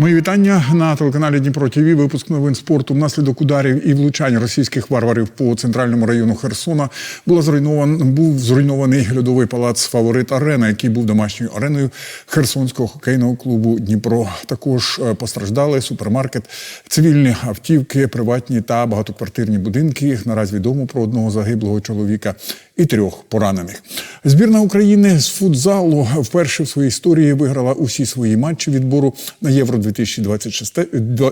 Мої вітання на телеканалі Дніпро ТВ. Випуск новин спорту. Внаслідок ударів і влучань російських варварів по центральному району Херсона було зруйнован був зруйнований льодовий палац Фаворит Арена, який був домашньою ареною Херсонського хокейного клубу Дніпро. Також е, постраждали супермаркет, цивільні автівки, приватні та багатоквартирні будинки. Наразі відомо про одного загиблого чоловіка і трьох поранених. Збірна України з футзалу вперше в своїй історії виграла усі свої матчі відбору на Євро 2026,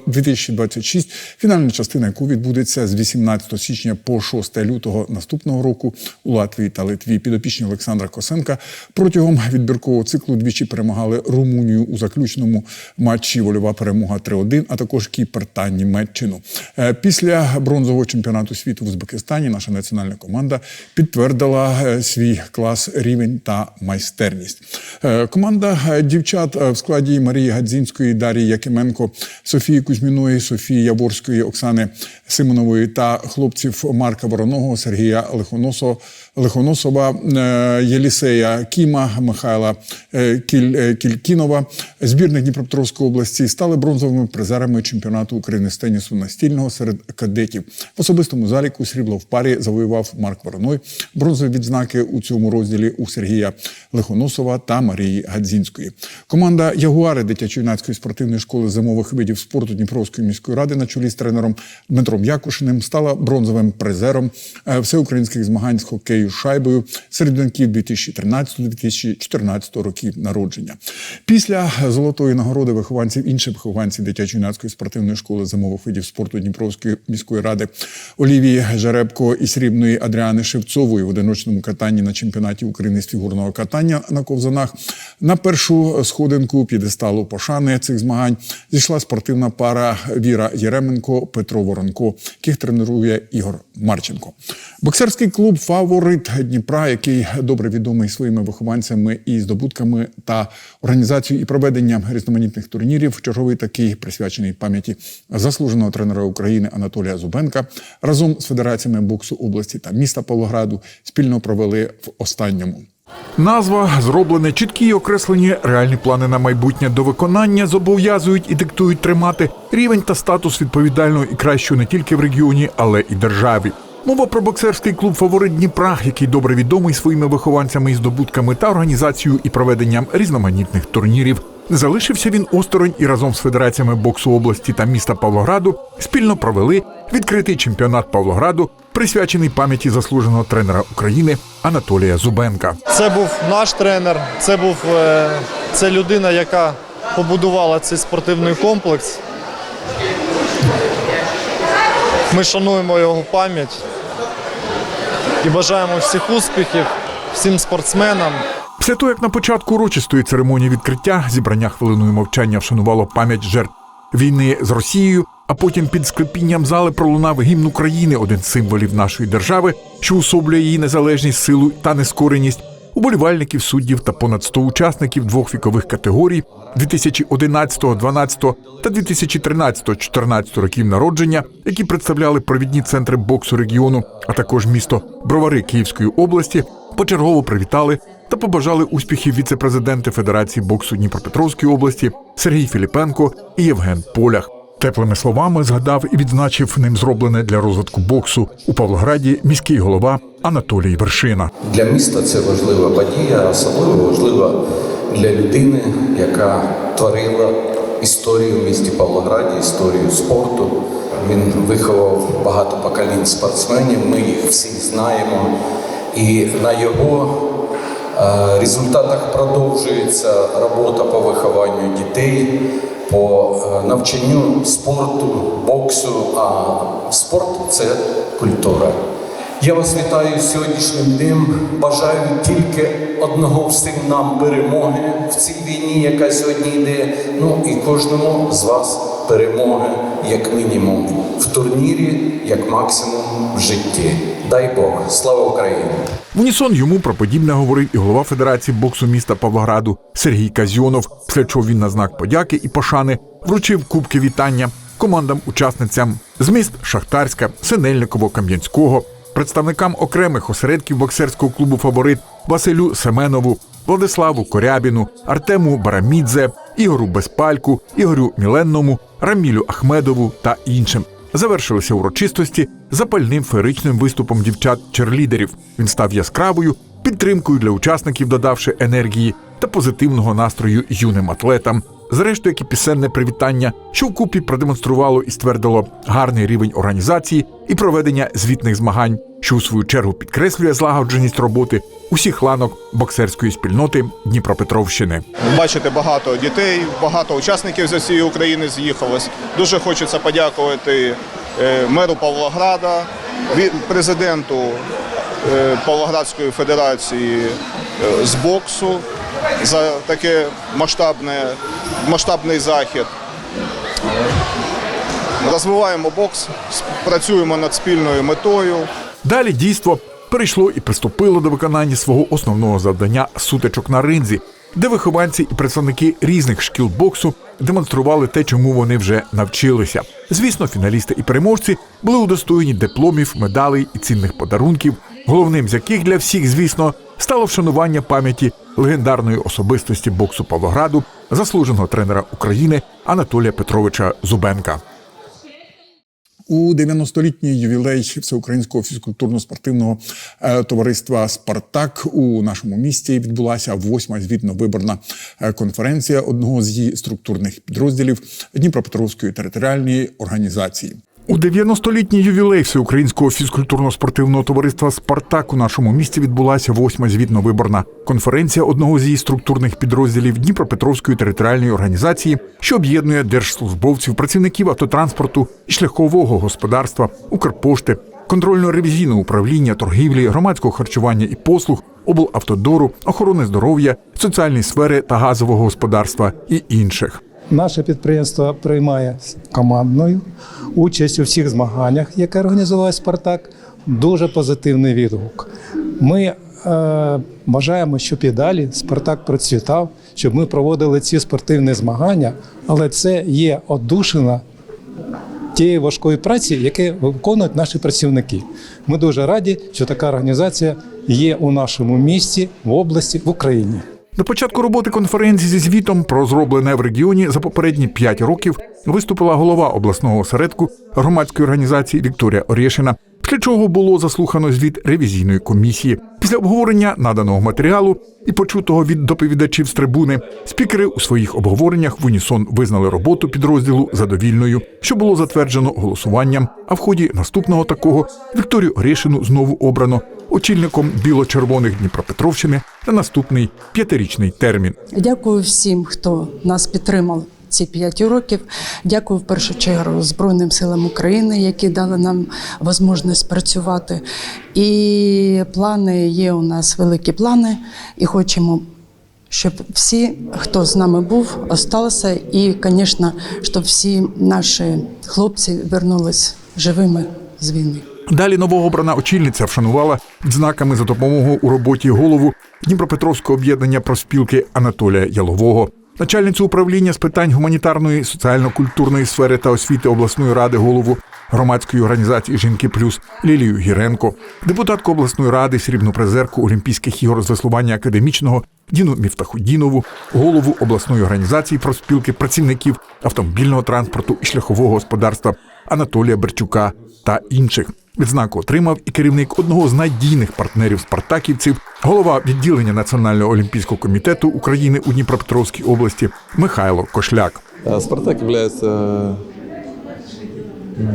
2026, фінальна частина яку відбудеться з 18 січня по 6 лютого наступного року у Латвії та Литві. Підопічні Олександра Косенка протягом відбіркового циклу двічі перемагали Румунію у заключному матчі. Вольова перемога 3-1, а також Кіпр та Німеччину. Е, Після бронзового чемпіонату світу в Узбекистані наша національна команда підтвердила е, свій клас, рівень та майстерність. Е, Команда е, дівчат в складі Марії Гадзінської, Дарії Якименко, Софії Кузьміної, Софії Яворської, Оксани Симонової та хлопців Марка Вороного, Сергія Лихоносо, Лихоносова, е, Єлісея Кіма, Михайла Кіль, Кількінова. Збірник Дніпропетровської області стали бронзовими призерами чемпіонату України з тенісу настільного серед кадетів. В особистому заліку срібло в парі завоював Марк Вороной. Бронзові відзнаки у цьому розділі у Сергія Лихоносова та Марії Гадзінської. Команда Ягуари дитячо-юнацької спортивної школи зимових видів спорту Дніпровської міської ради на чолі з тренером Дмитром Якушиним стала бронзовим призером е, всеукраїнських змагань з хокею шайбою серед юнаків 2013-2014 років народження. Після золотої нагороди вихованців інших вихованців дитячо-юнацької спортивної школи зимових видів спорту Дніпровської міської ради Олівії Жеребко і срібної Адріани Шевцової одиночному катанні на чемпіонаті України з фігурного катання на ковзанах. На першу сходинку п'єдесталу пошани цих змагань зійшла спортивна пара Віра Єременко Петро Воронко, яких тренує Ігор Марченко. Боксерський клуб Фаворит Дніпра, який добре відомий своїми вихованцями і здобутками та організацією і проведенням різноманітних турнірів. Черговий такий присвячений пам'яті заслуженого тренера України Анатолія Зубенка разом з федераціями боксу області та міста Павлограду спільно провели в останньому. Назва, зроблене, чіткі й окреслені реальні плани на майбутнє до виконання зобов'язують і диктують тримати рівень та статус відповідального і кращого не тільки в регіоні, але і державі. Мова про боксерський клуб Фаворит Дніпра, який добре відомий своїми вихованцями і здобутками та організацією і проведенням різноманітних турнірів. Залишився він осторонь і разом з федераціями боксу області та міста Павлограду спільно провели відкритий чемпіонат Павлограду, присвячений пам'яті заслуженого тренера України Анатолія Зубенка. Це був наш тренер, це був е, це людина, яка побудувала цей спортивний комплекс. Ми шануємо його пам'ять і бажаємо всіх успіхів всім спортсменам. Після того, як на початку урочистої церемонії відкриття зібрання хвилиною мовчання вшанувало пам'ять жертв війни з Росією, а потім під склепінням зали пролунав гімн України, один з символів нашої держави, що усоблює її незалежність, силу та нескореність. Уболівальників, суддів та понад 100 учасників двох вікових категорій 2011, 12 та 2013, 14 років народження, які представляли провідні центри боксу регіону, а також місто Бровари Київської області, почергово привітали та побажали успіхів віце-президенти Федерації боксу Дніпропетровської області Сергій Філіпенко і Євген Полях. Теплими словами згадав і відзначив ним зроблене для розвитку боксу у Павлограді міський голова Анатолій Вершина. Для міста це важлива подія, особливо важлива для людини, яка творила історію в місті Павлограді, історію спорту. Він виховав багато поколінь спортсменів. Ми їх всі знаємо. І на його результатах продовжується робота по вихованню дітей, по е, навчанню спорту, боксу. А спорт це культура. Я вас вітаю сьогоднішнім днем. Бажаю тільки одного всім нам перемоги в цій війні, яка сьогодні йде. Ну і кожному з вас перемоги, як мінімум, в турнірі, як максимум в житті. Дай Бог, слава Україні! В унісон йому про подібне говорив і голова Федерації боксу міста Павлограду Сергій Казьйонов, після чого він на знак подяки і пошани вручив кубки вітання командам-учасницям з міст Шахтарська, Синельниково, Кам'янського, представникам окремих осередків боксерського клубу Фаворит Василю Семенову, Владиславу Корябіну, Артему Барамідзе, Ігору Безпальку, Ігорю Міленному, Рамілю Ахмедову та іншим. Завершилися урочистості запальним феєричним виступом дівчат-черлідерів. Він став яскравою підтримкою для учасників, додавши енергії та позитивного настрою юним атлетам. Зрештою, як і пісенне привітання, що вкупі продемонструвало і ствердило гарний рівень організації і проведення звітних змагань, що у свою чергу підкреслює злагодженість роботи усіх ланок боксерської спільноти Дніпропетровщини. Бачите, багато дітей, багато учасників з усієї України з'їхалось. Дуже хочеться подякувати е, меру Павлограда, президенту е, Павлоградської федерації е, з боксу за таке масштабне, масштабний захід. Розвиваємо бокс, працюємо над спільною метою. Далі дійство перейшло і приступило до виконання свого основного завдання сутичок на ринзі, де вихованці і представники різних шкіл боксу демонстрували те, чому вони вже навчилися. Звісно, фіналісти і переможці були удостоєні дипломів, медалей і цінних подарунків, головним з яких для всіх, звісно, стало вшанування пам'яті легендарної особистості боксу Павлограду, заслуженого тренера України Анатолія Петровича Зубенка. У 90-літній ювілей всеукраїнського фізкультурно-спортивного е, товариства Спартак у нашому місті відбулася восьма звітно-виборна е, конференція одного з її структурних підрозділів Дніпропетровської територіальної організації. У 90-літній ювілей Всеукраїнського фізкультурно-спортивного товариства Спартак у нашому місті відбулася восьма звітно-виборна конференція одного з її структурних підрозділів Дніпропетровської територіальної організації, що об'єднує держслужбовців, працівників автотранспорту і шляхового господарства, Укрпошти, контрольно-ревізійного управління, торгівлі, громадського харчування і послуг, облавтодору, охорони здоров'я, соціальної сфери та газового господарства і інших. Наше підприємство приймає командною участь у всіх змаганнях, яке організував Спартак. Дуже позитивний відгук. Ми е, бажаємо, щоб і далі Спартак процвітав, щоб ми проводили ці спортивні змагання, але це є одушина тієї важкої праці, яку виконують наші працівники. Ми дуже раді, що така організація є у нашому місті, в області, в Україні. До початку роботи конференції зі звітом про зроблене в регіоні за попередні п'ять років виступила голова обласного осередку громадської організації Вікторія Орєшина. Після чого було заслухано звіт ревізійної комісії. Після обговорення наданого матеріалу і почутого від доповідачів з трибуни, спікери у своїх обговореннях в унісон визнали роботу підрозділу задовільною, що було затверджено голосуванням. А в ході наступного такого Вікторію Орєшину знову обрано очільником біло-червоних Дніпропетровщини на наступний п'ятирічний термін. Дякую всім, хто нас підтримав ці п'ять років. Дякую в першу чергу Збройним силам України, які дали нам можливість працювати. І плани є у нас великі плани, і хочемо. Щоб всі, хто з нами був, осталися, і, звісно, щоб всі наші хлопці вернулись живими з війни. Далі новообрана очільниця вшанувала відзнаками за допомогою у роботі голову Дніпропетровського об'єднання проспілки Анатолія Ялового, начальницю управління з питань гуманітарної, соціально-культурної сфери та освіти обласної ради голову громадської організації Жінки Плюс Лілію Гіренко, депутатку обласної ради, срібну призерку Олімпійських ігор з веслування академічного Діну Міфтахудінову, голову обласної організації проспілки працівників автомобільного транспорту і шляхового господарства Анатолія Берчука та інших. Відзнаку отримав і керівник одного з надійних партнерів спартаківців, голова відділення Національного олімпійського комітету України у Дніпропетровській області Михайло Кошляк. Е, Спартак є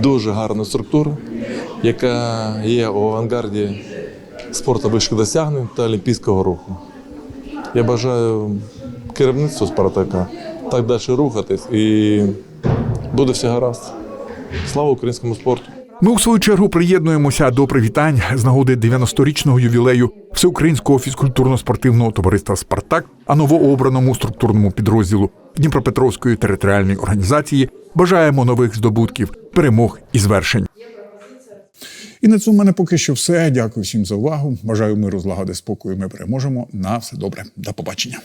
дуже гарною структурою, яка є у авангарді спорту вищих досягнень та олімпійського руху. Я бажаю керівництву Спартака так далі рухатись і буде все гаразд. Слава українському спорту! Ми у свою чергу приєднуємося до привітань з нагоди 90-річного ювілею Всеукраїнського фізкультурно-спортивного товариства Спартак, а новообраному структурному підрозділу Дніпропетровської територіальної організації бажаємо нових здобутків, перемог і звершень. І на цьому в мене поки що все. Дякую всім за увагу. Бажаю миру, злагоди, спокою. Ми переможемо. На все добре. До побачення.